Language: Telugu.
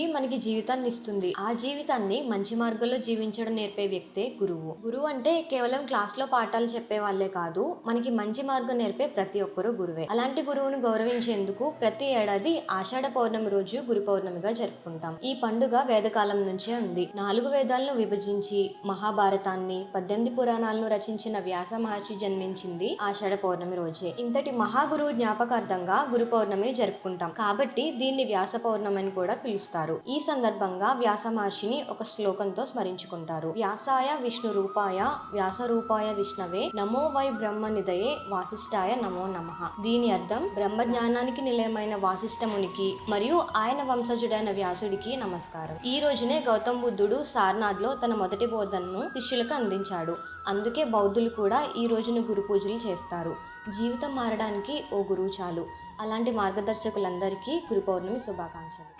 గురి మనకి జీవితాన్ని ఇస్తుంది. ఆ జీవితాన్ని మంచి మార్గంలో జీవించడం నేర్పే వ్యక్తే గురువు. గురువు అంటే కేవలం క్లాస్లో పాఠాలు చెప్పే వాళ్ళే కాదు మనకి మంచి మార్గం నేర్పే ప్రతి ఒక్కరూ గురువే. అలాంటి గురువును గౌరవించేందుకు ప్రతి ఏడాది ఆషాఢ పౌర్ణమి రోజు గురు పౌర్ణమిగా జరుపుకుంటాం. ఈ పండుగ వేదకాలం నుంచే ఉంది. నాలుగు వేదాలను విభజించి మహాభారతాన్ని పద్దెనిమిది పురాణాలను రచించిన వ్యాస మహర్షి జన్మించింది ఆషాఢ పౌర్ణమి రోజే. ఇంతటి మహాగురువు జ్ఞాపకార్థంగా గురు పౌర్ణమిని జరుపుకుంటాం. కాబట్టి దీన్ని వ్యాస పౌర్ణమి అని కూడా పిలుస్తారు. ఈ సందర్భంగా వ్యాస మహర్షిని ఒక శ్లోకంతో స్మరించుకుంటారు. వ్యాసాయ విష్ణు రూపాయ వ్యాస రూపాయ విష్ణవే నమో వై బ్రహ్మ నిదయే వాసిష్ఠాయ నమో నమః. దీని అర్థం బ్రహ్మ జ్ఞానానికి నిలయమైన వాసిష్ఠమునికి మరియు ఆయన వంశజుడైన వ్యాసుడికి నమస్కారం. ఈ రోజునే గౌతమ్ బుద్ధుడు సార్నాథ్లో తన మొదటి బోధనను శిష్యులకు అందించాడు. అందుకే బౌద్ధులు కూడా ఈ రోజును గురు పూజలు చేస్తారు. జీవితం మారడానికి ఓ గురువు చాలు. అలాంటి మార్గదర్శకులందరికీ గురు పౌర్ణమి శుభాకాంక్షలు.